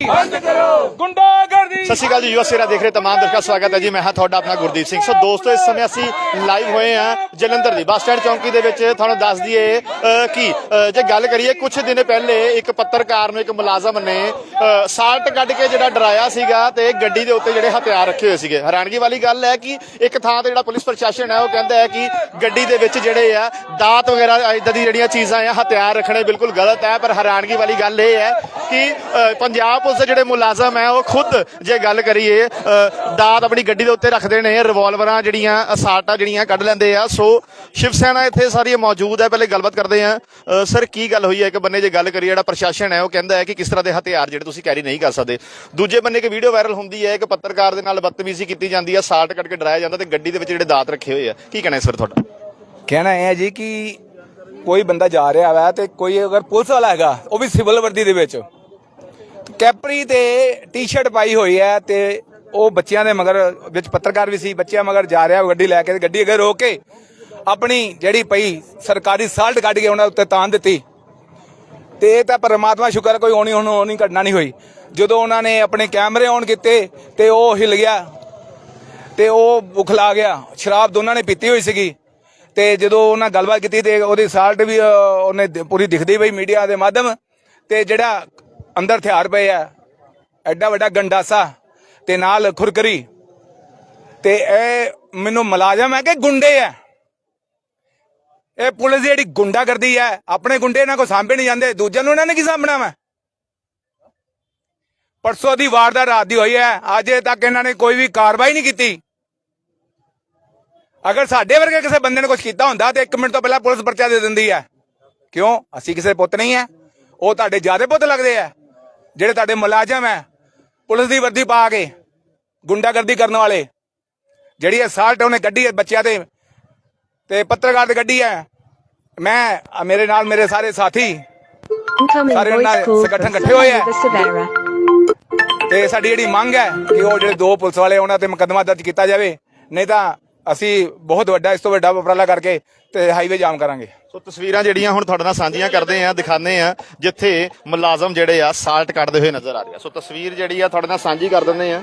ਬੰਦ ਕਰੋ। ਗੁੰਡਾਗਰਦੀ। ਸਤਿ ਸ਼੍ਰੀ ਅਕਾਲ ਜੀ ਯੂਐਸ ਦੇਖ ਰਹੇ ਤਮਾਮ ਦਰਸ਼ਕਾਂ ਦਾ ਸਵਾਗਤ ਹੈ ਜੀ। ਮੈਂ ਹਾਂ ਤੁਹਾਡਾ ਆਪਣਾ ਗੁਰਦੀਪ ਸਿੰਘ। ਸੋ ਦੋਸਤੋ ਇਸ ਸਮੇਂ ਅਸੀਂ ਲਾਈਵ ਹੋਏ ਹਾਂ ਜਲੰਧਰ ਦੀ ਬੱਸ ਸਟੈਂਡ ਚੌਂਕੀ ਦੇ ਵਿੱਚ। ਤੁਹਾਨੂੰ ਦੱਸ ਦਈਏ ਅ, ਕਿ ਅ, ਜੇ ਗੱਲ ਕਰੀਏ ਕੁਝ ਦਿਨ ਪਹਿਲੇ ਇੱਕ ਪੱਤਰਕਾਰ ਨੂੰ ਇੱਕ ਮੁਲਾਜ਼ਮ ਨੇ ਅ, ਸਾਲਟ ਕੱਢ ਕੇ ਜਿਹੜਾ ਡਰਾਇਆ ਸੀਗਾ ਤੇ ਗੱਡੀ ਦੇ ਉੱਤੇ ਜਿਹੜੇ ਹਥਿਆਰ ਰੱਖੇ ਹੋਏ ਸੀਗੇ। ਹੈਰਾਨਗੀ ਵਾਲੀ ਗੱਲ ਹੈ ਕਿ ਇੱਕ ਥਾਂ ਤੇ ਜਿਹੜਾ ਪੁਲਿਸ ਪ੍ਰਸ਼ਾਸਨ ਹੈ ਉਹ ਕਹਿੰਦਾ ਹੈ ਕਿ ਗੱਡੀ ਦੇ ਵਿੱਚ ਜਿਹੜੇ ਆ ਦਾਤ ਵਗੈਰਾ ਇਦਾਂ ਦੀ ਜਿਹੜੀਆਂ ਚੀਜ਼ਾਂ ਆ ਹਥਿਆਰ ਰੱਖਣੇ ਬਿਲਕੁਲ ਗਲਤ ਹੈ। ਪਰ ਹੈਰਾਨਗੀ ਵਾਲੀ ਗੱਲ ਇਹ ਹੈ ਕਿ ਅ, ਪੰਜਾਬ ਪੁਲਿਸ ਦੇ ਜਿਹੜੇ ਮੁਲਾਜ਼ਮ ਹੈ, ਉਹ ਖੁਦ ਜੇ ਗੱਲ ਕਰੀਏ ਦਾਤ ਆਪਣੀ ਗੱਡੀ ਦੇ ਉੱਤੇ ਰੱਖਦੇ ਨੇ ਰਿਵਾਲਵਰਾਂ ਜਿਹੜੀਆਂ, ਅਸਾਲਟਾਂ ਜਿਹੜੀਆਂ ਕੱਢ ਲੈਂਦੇ ਆ। ਸੋ, ਸ਼ਿਵ ਸੈਨਾ ਇੱਥੇ ਸਾਰੀ ਮੌਜੂਦ ਹੈ, ਪਹਿਲੇ ਗੱਲਬਾਤ ਕਰਦੇ ਆ ਸਰ, ਕੀ ਗੱਲ ਹੋਈ ਹੈ? ਇੱਕ ਬੰਨੇ ਜੇ ਗੱਲ ਕਰੀਏ, ਜਿਹੜਾ ਪ੍ਰਸ਼ਾਸਨ ਹੈ, ਉਹ ਕਹਿੰਦਾ ਹੈ ਕਿ ਕਿਸ ਤਰ੍ਹਾਂ ਦੇ ਹਥਿਆਰ ਜਿਹੜੇ ਤੁਸੀਂ ਕੈਰੀ ਨਹੀਂ ਕਰ ਸਕਦੇ। ਦੂਜੇ ਬੰਨੇ ਇੱਕ ਵੀਡੀਓ ਵਾਇਰਲ ਹੁੰਦੀ ਹੈ, ਇੱਕ ਪੱਤਰਕਾਰ ਦੇ ਨਾਲ ਬਦਤਮੀਜ਼ੀ ਕੀਤੀ ਜਾਂਦੀ ਹੈ ਸਾਲਟ ਕੱਢ ਕੇ ਡਰਾਇਆ ਜਾਂਦਾ ਤੇ ਗੱਡੀ ਦੇ ਵਿੱਚ ਜਿਹੜੇ ਦਾਤ ਰੱਖੇ ਹੋਏ ਆ। ਕੀ ਕਹਿਣਾ ਇਸ ਫਿਰ ਤੁਹਾਡਾ? ਕਹਿਣਾ ਇਹ ਹੈ ਜੀ ਕਿ ਕੋਈ ਬੰਦਾ ਜਾ ਰਿਹਾ ਵਾ ਤੇ ਕੋਈ ਅਗਰ ਪੁਲਿਸ ਵਾਲਾ ਹੈਗਾ, ਉਹ ਵੀ ਸਿਵਲ ਵਰਦੀ ਦੇ ਵਿੱਚ। ਕੈਪਰੀ ਤੇ ਟੀ-ਸ਼ਰਟ ਪਾਈ ਹੋਈ ਹੈ ਤੇ ਉਹ ਬੱਚਿਆਂ ਦੇ ਮਗਰ ਵਿੱਚ ਪੱਤਰਕਾਰ ਵੀ ਸੀ, ਬੱਚਿਆਂ ਮਗਰ ਜਾ ਰਿਹਾ ਗੱਡੀ ਲੈ ਕੇ ਗੱਡੀ ਅੱਗੇ ਰੋਕ ਕੇ ਆਪਣੀ ਜਿਹੜੀ ਪਈ ਸਰਕਾਰੀ ਸਾਲਟ ਕੱਢ ਕੇ ਉਹਨਾਂ ਉੱਤੇ ਤਾਂ ਦਿੱਤੀ। ਤੇ ਇਹ ਤਾਂ ਪਰਮਾਤਮਾ ਸ਼ੁਕਰ ਕੋਈ ਹੋਣੀ ਹੁਣ ਹੋਣੀ ਘਟਨਾ ਨਹੀਂ ਹੋਈ। ਜਦੋਂ ਉਹਨਾਂ ਨੇ ਆਪਣੇ ਕੈਮਰੇ ਔਨ ਕੀਤੇ ਤੇ ਉਹ ਹਿਲ ਗਿਆ ਤੇ ਉਹ ਬੁਖਲਾ ਗਿਆ। ਸ਼ਰਾਬ ਦੋਨਾਂ ਨੇ ਪੀਤੀ ਹੋਈ ਸੀਗੀ ਤੇ ਜਦੋਂ ਉਹਨਾਂ ਗੱਲਬਾਤ ਕੀਤੀ ਤੇ ਉਹਦੀ ਸਾਲਟ ਵੀ ਉਹਨੇ ਪੂਰੀ ਦਿਖਦੀ ਪਈ ਮੀਡੀਆ ਦੇ ਮਾਧਮ ਤੇ ਜਿਹੜਾ ਅੰਦਰ ਹਥਿਆਰ ਪਏ ਆ। ਐਡਾ ਵੱਡਾ ਗੰਡਾਸਾ ਤੇ ਨਾਲ ਖੁਰਕਰੀ। ਤੇ ਇਹ ਮੈਨੂੰ ਮੁਲਾਜ਼ਮ ਹੈ ਕਿ ਗੁੰਡੇ ਆ। ਇਹ ਪੁਲਿਸ ਦੀ ਜਿਹੜੀ ਗੁੰਡਾਗਰਦੀ ਹੈ ਆਪਣੇ ਗੁੰਡੇ ਇਹਨਾਂ ਕੋ ਸਾਂਭੇ ਨਹੀਂ ਜਾਂਦੇ। ਦੂਜਿਆਂ ਨੂੰ ਇਹਨਾਂ ਨੇ ਕੀ ਸਾਂਭਣਾ ਵਾ? ਪਰਸੋਂ ਦੀ ਵਾਰਦਾਤ ਰਾਤ ਦੀ ਹੋਈ ਹੈ। ਅਜੇ ਤੱਕ ਇਹਨਾਂ ਨੇ ਕੋਈ ਵੀ ਕਾਰਵਾਈ ਨਹੀਂ ਕੀਤੀ। ਅਗਰ ਸਾਡੇ ਵਰਗੇ ਕਿਸੇ ਬੰਦੇ ਨੇ ਕੁਝ ਕੀਤਾ ਹੁੰਦਾ ਤੇ 1 ਮਿੰਟ ਤੋਂ ਪਹਿਲਾਂ ਪੁਲਿਸ ਪਰਚਾ ਦੇ ਦਿੰਦੀ ਹੈ। ਕਿਉਂ? ਅਸੀਂ ਕਿਸੇ ਪੁੱਤ ਨਹੀਂ ਹੈ। ਉਹ ਤੁਹਾਡੇ ਜਿਆਦੇ ਪੁੱਤ ਲੱਗਦੇ ਆ। ਜਿਹੜੇ ਤੁਹਾਡੇ ਮੁਲਾਜ਼ਮ ਹੈ ਪੁਲਿਸ ਦੀ ਵਰਦੀ ਪਾ ਕੇ ਗੁੰਡਾਗਰਦੀ ਕਰਨ ਵਾਲੇ ਜਿਹੜੀ ਅਸਾਲਟ ਉਹਨੇ ਕੱਢੀ ਹੈ ਬੱਚਿਆਂ ਤੇ ਤੇ ਪੱਤਰਕਾਰ ਤੇ ਕੱਢੀ ਹੈ ਮੈਂ ਮੇਰੇ ਨਾਲ ਮੇਰੇ ਸਾਰੇ ਸਾਥੀ ਸਾਰੇ ਨਾਲ ਸੰਗਠਨ ਇਕੱਠੇ ਹੋਏ ਆ। ਤੇ ਸਾਡੀ ਜਿਹੜੀ ਮੰਗ ਹੈ ਕਿ ਉਹ ਜਿਹੜੇ ਦੋ ਪੁਲਿਸ ਵਾਲੇ ਉਹਨਾਂ ਤੇ ਮੁਕੱਦਮਾ ਦਰਜ ਕੀਤਾ ਜਾਵੇ ਨਹੀਂ ਤਾਂ ਅਸੀਂ ਬਹੁਤ ਵੱਡਾ ਇਸ ਤੋਂ ਵੱਡਾ ਉਪਰਾਲਾ ਕਰਕੇ ਤੇ ਹਾਈਵੇ ਜਾਮ ਕਰਾਂਗੇ। ਸੋ ਤਸਵੀਰਾਂ ਜਿਹੜੀਆਂ ਹੁਣ ਤੁਹਾਡੇ ਨਾਲ ਸਾਂਝੀਆਂ ਕਰਦੇ ਆ ਦਿਖਾਉਂਦੇ ਆ ਜਿੱਥੇ ਮੁਲਾਜ਼ਮ ਜਿਹੜੇ ਆ ਸਾਲਟ ਕੱਢਦੇ ਹੋਏ ਨਜ਼ਰ ਆ ਰਹੇ ਆ। ਸੋ ਤਸਵੀਰ ਜਿਹੜੀ ਆ ਤੁਹਾਡੇ ਨਾਲ ਸਾਂਝੀ ਕਰ ਦਿੰਦੇ ਆ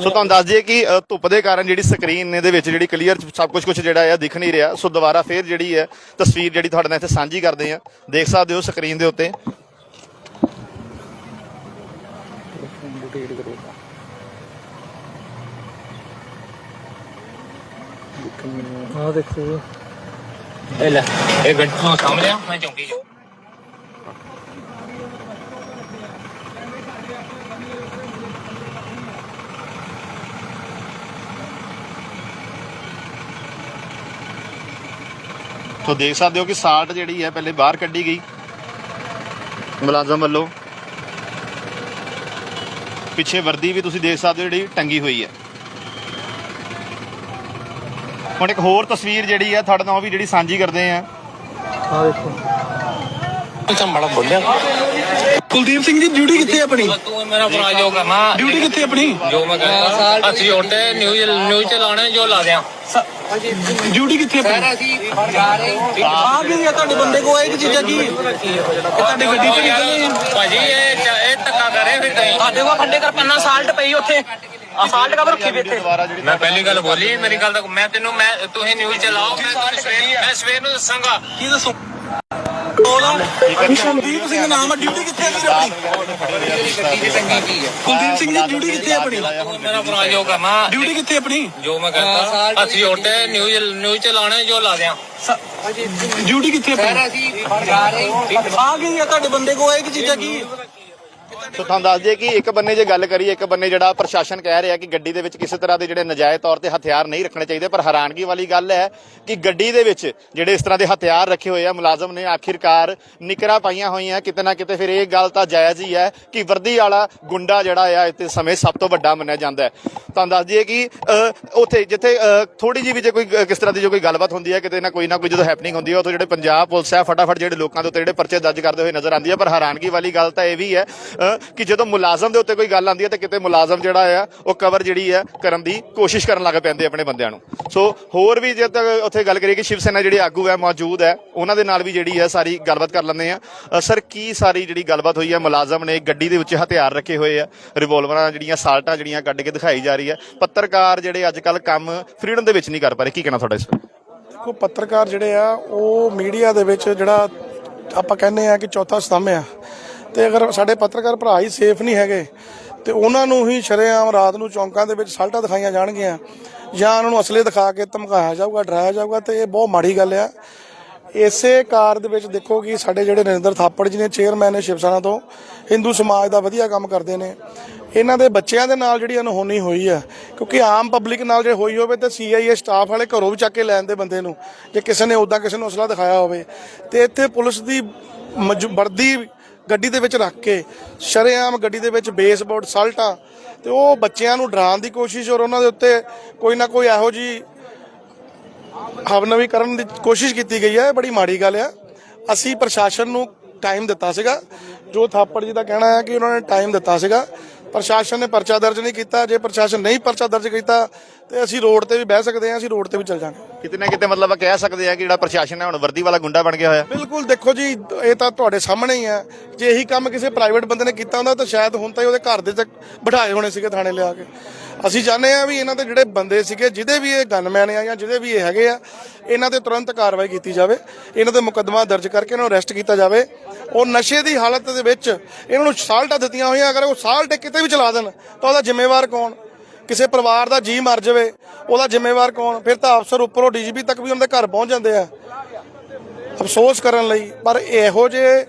ਸੋ ਤੁਹਾਨੂੰ ਦੱਸ ਦਈਏ ਕਿ ਧੁੱਪ ਦੇ ਕਾਰਨ ਜਿਹੜੀ ਸਕਰੀਨ ਦੇ ਵਿੱਚ ਜਿਹੜੀ ਕਲੀਅਰ ਸਭ ਕੁਝ ਕੁਝ ਜਿਹੜਾ ਆ ਦਿਖ ਨਹੀਂ ਰਿਹਾ। ਸੋ ਦੁਬਾਰਾ ਫੇਰ ਜਿਹੜੀ ਹੈ ਤਸਵੀਰ ਜਿਹੜੀ ਤੁਹਾਡੇ ਨਾਲ ਇੱਥੇ ਸਾਂਝੀ ਕਰਦੇ ਆ ਦੇਖ ਸਕਦੇ ਹੋ ਸਕਰੀਨ ਦੇ ਉੱਤੇ। ਇਹ ਲੈ ਇਹ ਗੱਡੀ ਨੂੰ ਸਾਹਮਣੇ ਆ, ਮੈਂ ਚੌਂਕੀ ਚ। ਸੋ ਦੇਖ ਸਕਦੇ ਹੋ ਕਿ ਸਾਲਟ ਜਿਹੜੀ ਹੈ ਪਹਿਲੇ ਬਾਹਰ ਕੱਢੀ ਗਈ। ਮੁਲਾਜ਼ਮ ਵੱਲੋਂ। ਪਿੱਛੇ ਵਰਦੀ ਵੀ ਤੁਸੀਂ ਦੇਖ ਸਕਦੇ ਹੋ ਜਿਹੜੀ ਟੰਗੀ ਹੋਈ ਹੈ। ਹੁਣ ਇੱਕ ਹੋਰ ਤਸਵੀਰ ਜਿਹੜੀ ਹੈ ਤੁਹਾਡੇ ਨਾਲ ਉਹ ਵੀ ਜਿਹੜੀ ਸਾਂਝੀ ਕਰਦੇ ਆ। ਤਾਂ ਬੜਾ ਬੋਲਿਆ। ਕੁਲਦੀਪ ਸਿੰਘ ਜੀ ਡਿਊਟੀ ਕਿੱਥੇ ਆਪਣੀ? ਤੂੰ ਮੇਰਾ ਭਰਾ ਜੋ ਕਰਨਾ। ਡਿਊਟੀ ਕਿੱਥੇ ਆਪਣੀ? ਜੋ ਮੈਂ ਕਹਿੰਦਾ ਅਸੀਂ ਉੱਤੇ ਨਿਊਜ਼ ਤੇ ਜੋ ਲਾ ਦਿਆਂ। ਡਿਊਟੀ ਕਿੱਥੇ ਆਪਣੀ? ਆ ਕੀ ਹੈ। ਤੁਹਾਡੇ ਬੰਦੇ ਕੋ ਇਹ ਚੀਜ਼ਾਂ ਕੀ ਤੁਹਾਡੀ ਗੱਡੀ ਚ ਨਿਕਲੇ ਭਾਜੀ ਇਹ ਇਹ ਧੱਕਾ ਕਰੇ ਫਿਰ ਤੈਂ ਸਾਡੇ ਕੋਲ ਖੰਡੇ ਕਰ ਪੰਨਾ ਸਾਲਟ ਪਈ ਉੱਥੇ। ਆ ਸਾਲਟ ਰੱਖੀ ਵੀ ਇੱਥੇ। ਦੁਬਾਰਾ ਜਿਹੜੀ ਮੈਂ ਪਹਿਲੀ ਗੱਲ ਬੋਲੀ ਮੇਰੀ ਗੱਲ ਤਾਂ ਮੈਂ ਤੈਨੂੰ ਮੈਂ ਤੁਸੀਂ ਨਿਊਜ਼ ਚ ਲਾਓ ਮੈਂ ਤੁਹਾਨੂੰ ਸਵੇਰ ਮੈਂ ਸਵੇਰ ਨੂੰ ਦੱਸਾਂਗਾ। ਕੀ ਦੱਸੋ? ਕੁਲਦੀਪ ਸਿੰਘ ਨਾਮ ਹੈ ਡਿਊਟੀ ਕਿੱਥੇ ਹੈ ਆਪਣੀ? ਕੁਲਦੀਪ ਸਿੰਘ ਜੀ ਡਿਊਟੀ ਕਿੱਥੇ ਆਪਣੀ? ਤੂੰ ਮੇਰਾ ਭਰਾ ਜੋ ਕਰਨਾ। ਡਿਊਟੀ ਕਿੱਥੇ ਆਪਣੀ? ਜੋ ਮੈਂ ਕਹਿੰਦਾ ਅਸੀਂ ਉੱਤੇ ਨਿਊਜ਼ ਨਿਊਜ਼ ਤੇ ਲਾਉਣੇ ਜੋ ਲਾ ਦਿਆਂ। ਡਿਊਟੀ ਕਿੱਥੇ ਆਪਣੀ? ਆ ਕੀ ਹੈ ਤੁਹਾਡੇ ਬੰਦੇ ਕੋ ਇਹ ਚੀਜ਼ਾਂ ਕੀ? ਸੋ ਤੁਹਾਨੂੰ ਦੱਸ ਦਈਏ ਕਿ ਇੱਕ ਬੰਨੇ ਜੇ ਗੱਲ ਕਰੀਏ, ਇੱਕ ਬੰਨੇ ਜਿਹੜਾ ਪ੍ਰਸ਼ਾਸਨ ਕਹਿ ਰਿਹਾ ਕਿ ਗੱਡੀ ਦੇ ਵਿੱਚ ਕਿਸੇ ਤਰ੍ਹਾਂ ਦੇ ਜਿਹੜੇ ਨਜਾਇਜ਼ ਤੌਰ ਤੇ ਹਥਿਆਰ ਨਹੀਂ ਰੱਖਣੇ ਚਾਹੀਦੇ, ਪਰ ਹੈਰਾਨਗੀ ਵਾਲੀ ਗੱਲ ਹੈ ਕਿ ਗੱਡੀ ਦੇ ਵਿੱਚ ਜਿਹੜੇ ਇਸ ਤਰ੍ਹਾਂ ਦੇ ਹਥਿਆਰ ਰੱਖੇ ਹੋਏ ਆ, ਮੁਲਾਜ਼ਮ ਨੇ ਆਖਿਰਕਾਰ ਨਿਕਰਾਂ ਪਾਈਆਂ ਹੋਈਆਂ, ਕਿਤੇ ਨਾ ਕਿਤੇ ਫਿਰ ਇਹ ਗੱਲ ਤਾਂ ਜਾਇਜ਼ ਹੀ ਹੈ ਕਿ ਵਰਦੀ ਵਾਲਾ ਗੁੰਡਾ ਜਿਹੜਾ ਆ, ਇਸ ਸਮੇਂ ਸਭ ਤੋਂ ਵੱਡਾ ਮੰਨਿਆ ਜਾਂਦਾ ਹੈ। ਤੁਹਾਨੂੰ ਦੱਸ ਦਈਏ ਕਿ ਉੱਥੇ ਜਿੱਥੇ ਥੋੜੀ ਜਿਹੀ ਵੀ ਜੇ ਕੋਈ ਕਿਸ ਤਰ੍ਹਾਂ ਦੀ ਜੋ ਕੋਈ ਗੱਲਬਾਤ ਹੁੰਦੀ ਹੈ, ਕਿਤੇ ਨਾ ਕੋਈ ਨਾ ਕੋਈ ਜਦੋਂ ਹੈਪਨਿੰਗ ਹੁੰਦੀ ਹੈ, ਉੱਥੇ ਜਿਹੜੇ ਪੰਜਾਬ ਪੁਲਿਸ ਹੈ, ਫਟਾਫਟ ਜਿਹੜੇ ਲੋਕਾਂ ਦੇ ਉੱਤੇ ਜਿਹੜੇ ਪਰਚੇ ਦਰਜ ਕਰਦੇ ਹੋਏ ਨਜ਼ਰ ਆਉਂਦੀ ਹੈ, ਪਰ ਹੈਰਾਨਗੀ ਵਾਲੀ ਗੱਲ ਤਾਂ ਇਹ ਵੀ ਹੈ ਕਿ ਜਦੋਂ ਮੁਲਾਜ਼ਮ ਦੇ ਉੱਤੇ ਕੋਈ ਗੱਲ ਆਉਂਦੀ ਹੈ ਤਾਂ ਕਿਤੇ ਮੁਲਾਜ਼ਮ ਜਿਹੜਾ ਆ ਉਹ ਕਵਰ ਜਿਹੜੀ ਹੈ ਕਰਨ ਦੀ ਕੋਸ਼ਿਸ਼ ਕਰਨ ਲੱਗ ਪੈਂਦੇ ਆਪਣੇ ਬੰਦਿਆਂ ਨੂੰ। ਸੋ ਹੋਰ ਵੀ ਜੇ ਤੱਕ ਉੱਥੇ ਗੱਲ ਕਰੀਏ ਕਿ ਸ਼ਿਵ ਸੈਨਾ ਜਿਹੜੇ ਆਗੂ ਹੈ, ਮੌਜੂਦ ਹੈ, ਉਹਨਾਂ ਦੇ ਨਾਲ ਵੀ ਜਿਹੜੀ ਹੈ ਸਾਰੀ ਗੱਲਬਾਤ ਕਰ ਲੈਂਦੇ ਆ ਸਰ, ਕੀ ਸਾਰੀ ਜਿਹੜੀ ਗੱਲਬਾਤ ਹੋਈ ਹੈ, ਮੁਲਾਜ਼ਮ ਨੇ ਗੱਡੀ ਦੇ ਵਿੱਚ ਹਥਿਆਰ ਰੱਖੇ ਹੋਏ ਆ ਰਿਵੋਲਵਰਾਂ ਜਿਹੜੀਆਂ, ਸਾਲਟਾਂ ਜਿਹੜੀਆਂ ਕੱਢ ਕੇ ਦਿਖਾਈ ਜਾ ਰਹੀ ਹੈ। ਪੱਤਰਕਾਰ ਜਿਹੜੇ ਅੱਜ ਕੱਲ ਕੰਮ ਫਰੀडम ਦੇ ਵਿੱਚ ਨਹੀਂ ਕਰ ਪਾ ਰਹੇ, ਕੀ ਕਹਿਣਾ ਤੁਹਾਡਾ ਇਸ ਬਾਰੇ? ਦੇਖੋ, ਪੱਤਰਕਾਰ ਜਿਹੜੇ ਆ, ਉਹ ਮੀਡੀਆ ਦੇ ਵਿੱਚ ਜਿਹੜਾ ਆਪਾਂ ਕਹਿੰਦੇ ਆ ਕਿ ਚੌਥਾ ਸਤੰਭ ਆ। ਤੇ ਅਗਰ ਸਾਡੇ ਪੱਤਰਕਾਰ ਭਰਾ ਹੀ ਸੇਫ ਨਹੀਂ ਹੈਗੇ, ਤੇ ਉਹਨਾਂ ਨੂੰ ਹੀ ਸ਼ਰੇਆਮ ਰਾਤ ਨੂੰ ਚੌਂਕਾਂ ਦੇ ਵਿੱਚ ਸਾਲਟਾਂ ਦਿਖਾਈਆਂ ਜਾਣਗੀਆਂ, ਜਾਂ ਉਹਨਾਂ ਨੂੰ ਅਸਲੇ ਦਿਖਾ ਕੇ ਧਮਕਾਇਆ ਜਾਊਗਾ, ਡਰਾਇਆ ਜਾਊਗਾ, ਤੇ ਇਹ ਬਹੁਤ ਮਾੜੀ ਗੱਲ ਆ। ਇਸੇ ਕਾਰ ਦੇ ਵਿੱਚ ਦੇਖੋ ਕਿ ਸਾਡੇ ਜਿਹੜੇ ਨਰਿੰਦਰ ਥਾਪੜ ਜੀ ਨੇ ਚੇਅਰਮੈਨ ਨੇ ਸ਼ਿਵ ਸੈਨਾ ਤੋਂ, ਹਿੰਦੂ ਸਮਾਜ ਦਾ ਵਧੀਆ ਕੰਮ ਕਰਦੇ ਨੇ। ਇਹਨਾਂ ਦੇ ਬੱਚਿਆਂ ਦੇ ਨਾਲ ਜਿਹੜੀ ਅਨਹੋਨੀ ਹੋਈ ਆ, ਕਿਉਂਕਿ ਆਮ ਪਬਲਿਕ ਨਾਲ ਜੇ ਹੋਈ ਹੋਵੇ, ਤਾਂ ਸੀਆਈਏ ਸਟਾਫ ਵਾਲੇ ਘਰੋਂ ਵੀ ਚੱਕ ਕੇ ਲੈਣ ਦੇ ਬੰਦੇ ਨੂੰ, ਜੇ ਕਿਸੇ ਨੇ ਉਦਾਂ ਕਿਸੇ ਨੂੰ ਅਸਲਾ ਦਿਖਾਇਆ ਹੋਵੇ। ਤੇ ਇੱਥੇ ਪੁਲਿਸ ਦੀ ਮੌਜੂ- ਵਰਦੀ ਗੱਡੀ ਦੇ ਵਿੱਚ ਰੱਖ ਕੇ, ਸ਼ਰੇਆਮ ਗੱਡੀ ਦੇ ਵਿੱਚ ਬੇਸਬੋਰਡ ਸਾਲਟਾਂ, ਤੇ ਉਹ ਬੱਚਿਆਂ ਨੂੰ ਡਰਾਉਣ ਦੀ ਕੋਸ਼ਿਸ਼ ਔਰ ਉਹਨਾਂ ਦੇ ਉੱਤੇ ਕੋਈ ਨਾ ਕੋਈ ਇਹੋ ਜੀ ਹਵਨਵੀ ਕਰਨ ਦੀ ਕੋਸ਼ਿਸ਼ ਕੀਤੀ ਗਈ ਹੈ। ਇਹ ਬੜੀ ਮਾੜੀ ਗੱਲ ਆ। ਅਸੀਂ ਪ੍ਰਸ਼ਾਸਨ ਨੂੰ ਟਾਈਮ ਦਿੱਤਾ ਸੀਗਾ। ਜੋ ਥਾਪੜ ਜੀ ਦਾ ਕਹਿਣਾ ਹੈ ਕਿ ਉਹਨਾਂ ਨੇ ਟਾਈਮ ਦਿੱਤਾ ਸੀਗਾ। ਪ੍ਰਸ਼ਾਸਨ ਨੇ ਪਰਚਾ ਦਰਜ ਨਹੀਂ ਕੀਤਾ। ਜੇ ਪ੍ਰਸ਼ਾਸਨ ਨਹੀਂ ਪਰਚਾ ਦਰਜ ਕੀਤਾ ਤੇ ਅਸੀਂ ਰੋਡ ਤੇ ਵੀ ਬਹਿ ਸਕਦੇ ਹਾਂ ਅਸੀਂ ਰੋਡ ਤੇ ਵੀ ਚੱਲ ਜਾਵਾਂਗੇ ਕਿਤੇ ਨਾ ਕਿਤੇ ਮਤਲਬ ਕਹਿ ਸਕਦੇ ਆ ਕਿ ਜਿਹੜਾ ਪ੍ਰਸ਼ਾਸਨ ਹੈ ਹੁਣ ਵਰਦੀ ਵਾਲਾ ਗੁੰਡਾ ਬਣ ਗਿਆ ਹੋਇਆ। ਬਿਲਕੁਲ ਦੇਖੋ ਜੀ ਇਹ ਤਾਂ ਤੁਹਾਡੇ ਸਾਹਮਣੇ ਹੀ ਹੈ। ਜੇ ਇਹੀ ਕੰਮ ਕਿਸੇ ਪ੍ਰਾਈਵੇਟ ਬੰਦੇ ਨੇ ਕੀਤਾ ਹੁੰਦਾ ਤਾਂ ਸ਼ਾਇਦ ਹੁਣ ਤਾਂ ਹੀ ਉਹਦੇ ਘਰ ਦੇ ਤੱਕ ਬਿਠਾਏ ਹੋਣੇ ਸੀਗੇ ਥਾਣੇ ਲਿਆ ਕੇ। ਅਸੀਂ ਚਾਹੁੰਦੇ ਆ ਵੀ ਇਹਨਾਂ ਦੇ ਜਿਹੜੇ ਬੰਦੇ ਸੀਗੇ, ਜਿਹਦੇ ਵੀ ਇਹ ਗਨਮੈਨ ਆ ਜਾਂ ਜਿਹਦੇ ਵੀ ਇਹ ਹੈਗੇ ਆ, ਇਹਨਾਂ ਤੇ ਤੁਰੰਤ ਕਾਰਵਾਈ ਕੀਤੀ ਜਾਵੇ, ਇਹਨਾਂ ਤੇ ਮੁਕੱਦਮਾ ਦਰਜ ਕਰਕੇ ਇਹਨਾਂ ਨੂੰ ਅਰੈਸਟ ਕੀਤਾ ਜਾਵੇ। ਉਹ ਨਸ਼ੇ ਦੀ ਹਾਲਤ ਦੇ ਵਿੱਚ ਇਹਨਾਂ ਨੂੰ ਸਾਲਟਾਂ ਦਿੱਤੀਆਂ ਹੋਈਆਂ, ਅਗਰ ਉਹ ਸਾਲਟ ਕਿਤੇ ਵੀ ਚਲਾ ਦੇਣ, ਤਾਂ ਉਹਦਾ ਜ਼ਿੰਮੇਵਾਰ ਕੌਣ? ਕਿਸੇ ਪਰਿਵਾਰ ਦਾ ਜੀ ਮਰ ਜਾਵੇ, ਉਹਦਾ ਜ਼ਿੰਮੇਵਾਰ ਕੌਣ? ਫਿਰ ਤਾਂ ਅਫਸਰ ਉੱਪਰੋਂ ਡੀਜੀਪੀ ਤੱਕ ਵੀ ਉਹਨਾਂ ਦੇ ਘਰ ਪਹੁੰਚ ਜਾਂਦੇ ਆ। ਅਫਸੋਸ ਕਰਨ ਲਈ, ਪਰ ਇਹੋ ਜਿਹੇ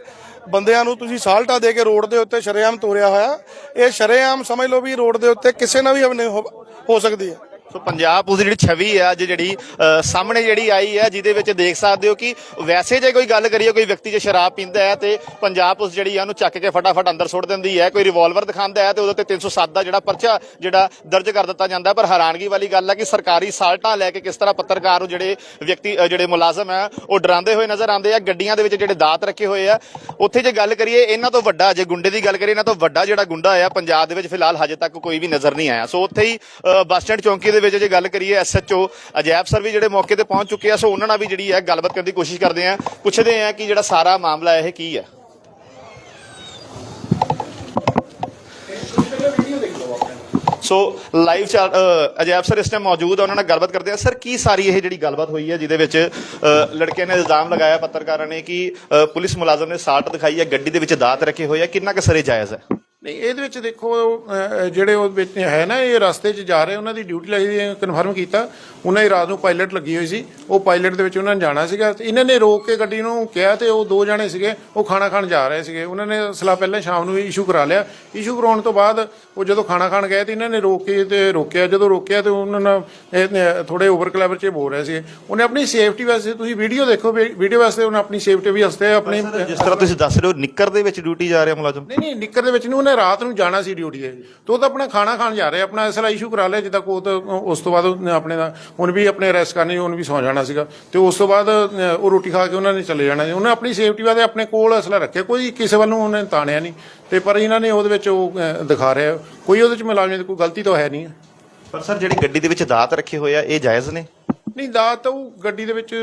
ਬੰਦਿਆਂ ਨੂੰ ਤੁਸੀਂ ਸਾਲਟਾ ਦੇ ਕੇ ਰੋਡ ਦੇ ਉੱਤੇ ਸ਼ਰੇਆਮ ਤੋਰਿਆ ਹੋਇਆ। ਇਹ ਸ਼ਰੇਆਮ ਸਮਝ ਲਓ ਵੀ ਰੋਡ ਦੇ ਉੱਤੇ ਕਿਸੇ ਨਾਲ ਵੀ ਅਭਿਨੈ ਹੋ ਹੋ ਸਕਦੀ ਹੈ। ਸੋ ਪੰਜਾਬ ਪੁਲਿਸ ਦੀ ਜਿਹੜੀ ਛਵੀ ਹੈ ਅੱਜ ਜਿਹੜੀ ਅ, ਸਾਹਮਣੇ ਜਿਹੜੀ ਆਈ ਹੈ ਜਿਹਦੇ ਵਿੱਚ ਦੇਖ ਸਕਦੇ ਹੋ ਕਿ ਵੈਸੇ ਜੇ ਕੋਈ ਗੱਲ ਕਰੀਏ ਕੋਈ ਵਿਅਕਤੀ ਜੇ ਸ਼ਰਾਬ ਪੀਂਦਾ ਹੈ ਤੇ ਪੰਜਾਬ ਪੁਲਿਸ ਜਿਹੜੀ ਆ ਉਹਨੂੰ ਚੱਕ ਕੇ ਫਟਾਫਟ ਅੰਦਰ ਸੁੱਟ ਦਿੰਦੀ ਹੈ ਕੋਈ ਰਿਵਾਲਵਰ ਦਿਖਾਉਂਦਾ ਹੈ ਤੇ ਉਹਦੇ ਤੇ 307 ਦਾ ਜਿਹੜਾ ਪਰਚਾ ਜਿਹੜਾ ਦਰਜ ਕਰ ਦਿੱਤਾ ਜਾਂਦਾ ਹੈ। ਪਰ ਹੈਰਾਨਗੀ ਵਾਲੀ ਗੱਲ ਹੈ ਕਿ ਸਰਕਾਰੀ ਸਾਲਟਾਂ ਲੈ ਕੇ ਕਿਸ ਤਰ੍ਹਾਂ ਪੱਤਰਕਾਰ ਨੂੰ ਜਿਹੜੇ ਵਿਅਕਤੀ ਅ, ਜਿਹੜੇ ਮੁਲਾਜ਼ਮ ਹੈ ਉਹ ਡਰਾਉਂਦੇ ਹੋਏ ਨਜ਼ਰ ਆਉਂਦੇ ਆ ਗੱਡੀਆਂ ਦੇ ਵਿੱਚ ਜਿਹੜੇ ਦਾਤ ਰੱਖੇ ਹੋਏ ਆ ਉੱਥੇ ਜੇ ਗੱਲ ਕਰੀਏ ਇਹਨਾਂ ਤੋਂ ਵੱਡਾ ਜੇ ਗੁੰਡੇ ਦੀ ਗੱਲ ਕਰੀਏ ਇਹਨਾਂ ਤੋਂ ਵੱਡਾ ਜਿਹੜਾ ਗੁੰਡਾ ਆ ਪੰਜਾਬ ਦੇ ਵਿੱਚ ਫਿਲਹਾਲ ਹਜੇ ਤੱਕ ਕੋਈ ਵੀ ਨਜ਼ਰ ਨਹੀਂ ਆਇਆ ਸੋ ਉੱਥੇ ਹੀ ਅ, ਬੱਸ ਸਟੈਂਡ ਚੌਂਕੀ ਦੇ ਵਿੱਚ ਜੇ ਗੱਲ ਕਰੀਏ ਐਸਐਚਓ ਅਜੈਬ ਸਰ ਵੀ ਜਿਹੜੇ ਮੌਕੇ ਤੇ ਪਹੁੰਚ ਚੁੱਕੇ ਆ ਸੋ ਉਹਨਾਂ ਨਾਲ ਵੀ ਜਿਹੜੀ ਹੈ ਗੱਲਬਾਤ ਕਰਨ ਦੀ ਕੋਸ਼ਿਸ਼ ਕਰਦੇ ਆ ਪੁੱਛਦੇ ਆ ਕਿ ਜਿਹੜਾ ਸਾਰਾ ਮਾਮਲਾ ਇਹ ਕੀ ਹੈ? ਸੋ ਲਾਈਵ ਅਜੈਬ ਸਰ ਇਸ ਟਾਈਮ ਮੌਜੂਦ ਆ ਉਹਨਾਂ ਨਾਲ ਗੱਲਬਾਤ ਕਰਦੇ ਆ ਸਰ ਕੀ ਸਾਰੀ ਇਹ ਜਿਹੜੀ ਗੱਲਬਾਤ ਹੋਈ ਹੈ ਜਿਹਦੇ ਵਿੱਚ ਅ, ਲੜਕੇ ਨੇ ਇਲਜ਼ਾਮ ਲਗਾਇਆ ਪੱਤਰਕਾਰਾਂ ਨੇ ਕਿ ਪੁਲਿਸ ਮੁਲਾਜ਼ਮ ਨੇ ਸਾਲਟ ਦਿਖਾਈ ਹੈ ਗੱਡੀ ਦੇ ਵਿੱਚ ਦਾਤ ਰੱਖੇ ਹੋਏ ਆ। ਕਿੰਨਾ ਕੁ ਸਰੇ ਜਾਇਜ਼ ਹੈ? ਨਹੀਂ ਇਹਦੇ ਵਿੱਚ ਦੇਖੋ ਅਹ, ਜਿਹੜੇ ਉਹ ਵਿੱਚ ਹੈ ਨਾ ਇਹ ਰਸਤੇ 'ਚ ਜਾ ਰਹੇ ਉਹਨਾਂ ਦੀ ਡਿਊਟੀ ਲੱਗੀ ਕਨਫਰਮ ਕੀਤਾ। ਉਹਨਾਂ ਦੀ ਰਾਤ ਨੂੰ ਪਾਇਲਟ ਲੱਗੀ ਹੋਈ ਸੀ। ਉਹ ਪਾਇਲਟ ਦੇ ਵਿੱਚ ਉਹਨਾਂ ਨੇ ਜਾਣਾ ਸੀਗਾ। ਤੇ ਇਹਨਾਂ ਨੇ ਰੋਕ ਕੇ ਗੱਡੀ ਨੂੰ ਕਿਹਾ ਤੇ ਉਹ ਦੋ ਜਾਣੇ ਸੀਗੇ ਉਹ ਖਾਣਾ ਖਾਣ ਜਾ ਰਹੇ ਸੀਗੇ। ਉਹਨਾਂ ਨੇ ਅਸਲਾ ਪਹਿਲਾਂ ਸ਼ਾਮ ਨੂੰ ਇਸ਼ੂ ਕਰਾ ਲਿਆ। ਇਸ਼ੂ ਕਰਾਉਣ ਤੋਂ ਬਾਅਦ ਉਹ ਜਦੋਂ ਖਾਣਾ ਖਾਣ ਗਏ ਤੇ ਇਹਨਾਂ ਨੇ ਰੋਕ ਕੇ ਤੇ ਰੋਕਿਆ। ਜਦੋਂ ਰੋਕਿਆ ਤੇ ਉਹਨਾਂ ਨਾਲ ਥੋੜੇ ਓਵਰ ਕਲੈਵਰ 'ਚ ਬੋਲ ਰਹੇ ਸੀ ਉਹਨੇ ਆਪਣੀ ਸੇਫਟੀ ਵਾਸਤੇ ਤੁਸੀਂ ਵੀਡੀਓ ਦੇਖੋ ਵੀਡੀਓ ਵਾਸਤੇ ਉਹਨੇ ਆਪਣੀ ਸੇਫਟੀ ਵੀ ਵਾਸਤੇ ਆਪਣੀ ਜਿਸ ਤਰ੍ਹਾਂ ਤੁਸੀਂ ਦੱਸ ਰਹੇ ਹੋ ਨਿੱਕਰ ਦੇ ਵਿੱਚ ਡਿਊਟੀ ਜਾ ਰਿਹਾ ਮੁਲਾਜ਼ਮ। ਨਹੀਂ ਨਹੀਂ ਨਿੱਕਰ ਦੇ ਵਿੱਚ ਨਹੀਂ ਉਹਨੇ ਰਾਤ ਨੂੰ ਜਾਣਾ ਸੀ ਡਿਊਟੀ ਤੇ। ਤੇ ਉਹ ਤਾਂ ਆਪਣਾ ਖਾਣਾ ਖਾਣ ਜਾ ਰਿਹਾ, ਆਪਣਾ ਅਸਲਾ ਇਸ਼ੂ ਕਰਾ ਲਿਆ, ਜਿੱਦਾਂ ਕੋ ਉਸ ਤੋਂ ਬਾਅਦ ਉਹਨੇ ਆਪਣੇ ਦਾ, ਹੁਣ ਵੀ ਆਪਣੇ ਅਰੈਸਟ ਕਰਨੀ ਉਹਨੂੰ ਵੀ ਸੌ ਜਾਣਾ ਸੀਗਾ। ਤੇ ਉਸ ਤੋਂ ਬਾਅਦ ਉਹ ਰੋਟੀ ਖਾ ਕੇ ਉਹਨਾਂ ਨੇ ਚਲੇ ਜਾਣਾ ਸੀ। ਉਹਨੇ ਆਪਣੀ ਸੇਫਟੀ ਵਾਸਤੇ ਆਪਣੇ ਕੋਲ ਅਸਲਾ ਰੱਖਿਆ। ਕੋਈ ਕਿਸੇ ਵੱਲ ਨੂੰ ਉਹਨੇ ਤਾਣਿਆ ਨਹੀਂ। ਤੇ ਪਰ ਇਹਨਾਂ ਨੇ ਉਹਦੇ ਵਿੱਚ ਉਹ ਦਿਖਾ ਰਿਹਾ। ਕੋਈ ਉਹਦੇ ਵਿੱਚ ਮੁਲਾਜ਼ਮ ਦੀ ਕੋਈ ਗਲਤੀ ਤਾਂ ਹੈ ਨਹੀਂ। ਹੈ ਪਰ ਸਰ, ਜਿਹੜੀ ਗੱਡੀ ਦੇ ਵਿੱਚ ਦਾਤ ਰੱਖੇ ਹੋਏ ਆ, ਇਹ ਜਾਇਜ਼ ਨੇ? ਨਹੀਂ ਦਾ ਤਾਂ ਉਹ ਗੱਡੀ ਦੇ ਵਿੱਚ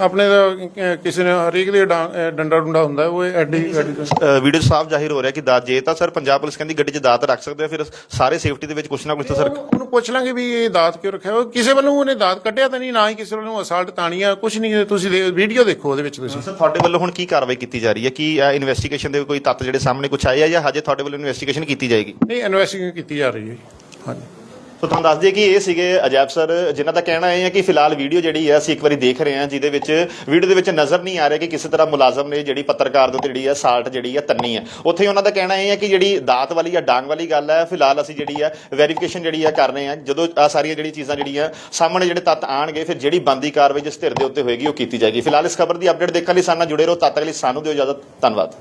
ਆਪਣੇ ਦਾ ਕਿਸੇ ਨੇ ਹਰੇਕ ਦੇ ਡਾਂ- ਡੰਡਾ ਡੁੰਡਾ ਹੁੰਦਾ ਉਹ ਐਡੀ ਗੱਡੀ ਦਾ ਵੀਡੀਓ ਸਾਫ਼ ਜ਼ਾਹਿਰ ਹੋ ਰਿਹਾ ਕਿ ਦਾਤ ਜੇ ਤਾਂ ਸਰ ਪੰਜਾਬ ਪੁਲਿਸ ਕਹਿੰਦੀ ਗੱਡੀ 'ਚ ਦਾਤ ਰੱਖ ਸਕਦੇ ਆ ਫਿਰ ਸਾਰੇ ਸੇਫਟੀ ਦੇ ਵਿੱਚ ਕੁਛ ਨਾ ਕੁਛ ਤਾਂ ਸਰ ਉਹਨੂੰ ਉਹਨੂੰ ਪੁੱਛ ਲਾਂਗੇ ਵੀ ਇਹ ਦਾਤ ਕਿਉਂ ਰੱਖਿਆ? ਹੋਇਆ ਕਿਸੇ ਵੱਲੋਂ ਉਹਨੇ ਦਾਤ ਕੱਢਿਆ ਤਾਂ ਨਹੀਂ ਨਾ ਹੀ ਕਿਸੇ ਵੱਲੋਂ ਅਸਾਲਟ ਤਾਣੀ ਆ ਕੁਝ ਨਹੀਂ ਤੁਸੀਂ ਵੀਡੀਓ ਦੇਖੋ ਉਹਦੇ ਵਿੱਚ ਤੁਸੀਂ। ਸਰ ਤੁਹਾਡੇ ਵੱਲੋਂ ਹੁਣ ਕੀ ਕਾਰਵਾਈ ਕੀਤੀ ਜਾ ਰਹੀ ਹੈ? ਕੀ ਇਨਵੈਸਟੀਗੇਸ਼ਨ ਦੇ ਕੋਈ ਤੱਤ ਜਿਹੜੇ ਸਾਹਮਣੇ ਕੁਛ ਆਏ ਆ ਜਾਂ ਹਜੇ ਤੁਹਾਡੇ ਵੱਲੋਂ ਇਨਵੈਸਟੀਗੇਸ਼ਨ ਕੀਤੀ ਜਾਏਗੀ? ਨਹੀਂ ਇਨਵੈਸਟੀਗੇਸ਼ਨ ਕੀਤੀ ਜਾ ਰਹੀ ਹੈ ਹਾਂਜੀ। ਸੋ ਤੁਹਾਨੂੰ ਦੱਸ ਦਈਏ ਕਿ ਇਹ ਸੀਗੇ ਅਜੈਬ ਸਰ, ਜਿਨ੍ਹਾਂ ਦਾ ਕਹਿਣਾ ਇਹ ਹੈ ਕਿ ਫਿਲਹਾਲ ਵੀਡੀਓ ਜਿਹੜੀ ਹੈ ਅਸੀਂ ਇੱਕ ਵਾਰੀ ਦੇਖ ਰਹੇ ਹਾਂ, ਜਿਹਦੇ ਵਿੱਚ ਵੀਡੀਓ ਦੇ ਵਿੱਚ ਨਜ਼ਰ ਨਹੀਂ ਆ ਰਿਹਾ ਕਿ ਕਿਸੇ ਤਰ੍ਹਾਂ ਮੁਲਾਜ਼ਮ ਨੇ ਜਿਹੜੀ ਪੱਤਰਕਾਰ ਦੇ ਉੱਤੇ ਜਿਹੜੀ ਹੈ ਸਾਲਟ ਜਿਹੜੀ ਹੈ ਤੰਨੀ ਹੈ। ਉੱਥੇ ਹੀ ਉਹਨਾਂ ਦਾ ਕਹਿਣਾ ਇਹ ਹੈ ਕਿ ਜਿਹੜੀ ਦਾਤ ਵਾਲੀ ਜਾਂ ਡਾਂਗ ਵਾਲੀ ਗੱਲ ਹੈ, ਫਿਲਹਾਲ ਅਸੀਂ ਜਿਹੜੀ ਹੈ ਵੈਰੀਫਿਕੇਸ਼ਨ ਜਿਹੜੀ ਹੈ ਕਰ ਰਹੇ ਹਾਂ। ਜਦੋਂ ਆ ਸਾਰੀਆਂ ਜਿਹੜੀ ਚੀਜ਼ਾਂ ਜਿਹੜੀਆਂ ਸਾਹਮਣੇ ਜਿਹੜੇ ਤੱਤ ਆਣਗੇ ਫਿਰ ਜਿਹੜੀ ਬੰਦੀ ਕਾਰਵਾਈ ਜਿਸ ਧਿਰ ਦੇ ਉੱਤੇ ਹੋਏਗੀ ਉਹ ਕੀਤੀ ਜਾਏਗੀ। ਫਿਲਹਾਲ ਇਸ ਖਬਰ ਦੀ ਅਪਡੇਟ ਦੇਖਣ ਲਈ ਸਾਡੇ ਨਾਲ ਜੁੜੇ ਰਹੋ। ਤਦ ਤੱਕ ਲਈ ਸਾਨੂੰ ਦਿਓ ਇਜਾਜ਼ਤ। ਧੰਨਵਾਦ।